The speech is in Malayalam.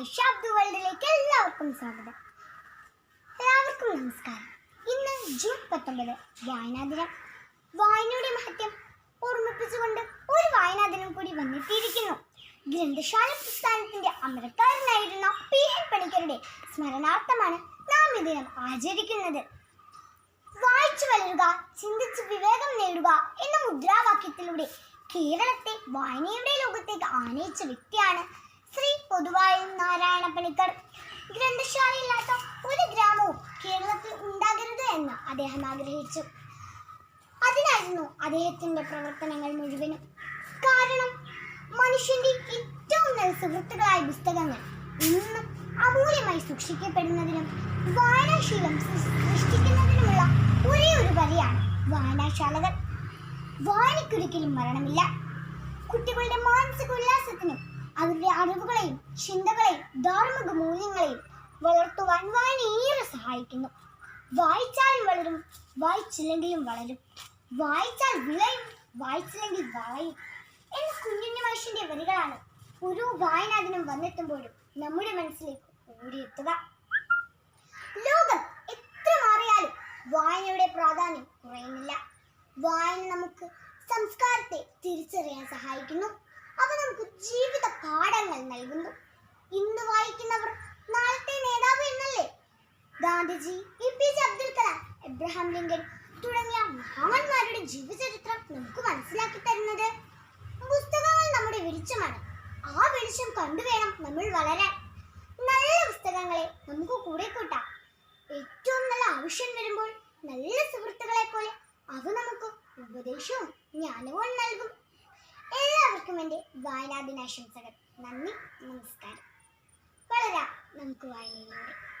ഐഷ അബ്ദു വേൾഡിലേക്ക് എല്ലാവർക്കും സ്വാഗതം. എല്ലാവർക്കും നമസ്കാരം. ഇന്ന് ജൂൺ പത്തൊമ്പത് വായനാ ദിനം വായനയുടെ മഹത്യം ഓർമ്മിപ്പിച്ചുകൊണ്ട് ഒരു വായനാ ദിനം കൂടി വന്നെത്തിയിരിക്കുന്നു ഗ്രന്ഥശാല പ്രസ്ഥാനത്തിന്റെ അമരക്കാരനായിരുന്ന പി എൻ പണിക്കരുടെ സ്മരണാർത്ഥമാണ് നാം ഈ ദിനം ആചരിക്കുന്നത്. വായിച്ചു വളരുക ചിന്തിച്ച് വിവേകം നേടുക എന്ന മുദ്രാവാക്യത്തിലൂടെ കേരളത്തെ വായനയുടെ ലോകത്തേക്ക് ആനയിച്ച വ്യക്തിയാണ് ശ്രീ പൊതുവായി നാരായണ പണിക്കർ. ഗ്രന്ഥശാലയില്ലാത്ത ഒരു ഗ്രാമവും കേരളത്തിൽ ഉണ്ടാകരുത് എന്ന് അദ്ദേഹം ആഗ്രഹിച്ചു. അതിനായിരുന്നു അദ്ദേഹത്തിന്റെ പ്രവർത്തനങ്ങൾ മുഴുവനും. കാരണം മനുഷ്യന്റെ ഏറ്റവും നല്ല സുഹൃത്തുക്കളായ പുസ്തകങ്ങൾ ഇന്നും അമൂല്യമായി സൂക്ഷിക്കപ്പെടുന്നതിനും വായനാശീലം സൃഷ്ടിക്കുന്നതിനുമുള്ള ഒരേ ഒരു വരിയാണ് വായനാശാലകൾ. വായനയ്ക്കൊരിക്കലും മരണമില്ല. കുട്ടികളുടെ മാനസിക ഉല്ലാസത്തിനും അറിവുകളെയും ചിന്തകളെയും ധാർമ്മിക മൂല്യങ്ങളെയും വളർത്തുവാൻ വായന ഏറെ സഹായിക്കുന്നു. വായിച്ചാലും വളരും വായിച്ചില്ലെങ്കിലും വളരും. വായിച്ചാൽ വിളയും വായിച്ചില്ലെങ്കിൽ വളയും. എന്ന കുഞ്ഞുണ്ണി മനുഷ്യന്റെ വരികളാണ്. ഒരു വായനാ ദിനം വന്നെത്തുമ്പോഴും നമ്മുടെ മനസ്സിലേക്ക് ഓടിയെത്തുക. ലോകം എത്ര മാറിയാലും വായനയുടെ പ്രാധാന്യം കുറയുന്നില്ല. വായന നമുക്ക് സംസ്കാരത്തെ തിരിച്ചറിയാൻ സഹായിക്കുന്നു. അവ നമുക്ക് ജീവിത പാഠങ്ങൾ നൽകുന്നു. ഇന്ന് വായിക്കുന്നവർ നാളത്തെ നേതാവ് എന്നല്ലേ? Gandhiji A P J Abdul Kalam Abraham Lincoln തുടങ്ങിയ മഹാന്മാരുടെ ജീവചരിത്രം നമുക്ക് മനസ്സിലാക്കി തരുന്നത് പുസ്തകങ്ങൾ നമ്മുടെ വെളിച്ചമാണ്. ആ വെളിച്ചം കണ്ടുവേണം നമ്മൾ വളരാൻ. നല്ല പുസ്തകങ്ങളെ നമുക്ക് കൂടെ കൂട്ടാം. ഏറ്റവും നല്ല ആവശ്യം വരുമ്പോൾ നല്ല സുഹൃത്തുക്കളെ പോലെ അവ നമുക്ക് ഉപദേശവും ജ്ഞാനവും നൽകും. എല്ലാവർക്കും എന്റെ വായനാദിനാശംസകൾ. നന്ദി നമസ്കാരം. വളരാം. നമുക്ക് വായനയിലൂടെ.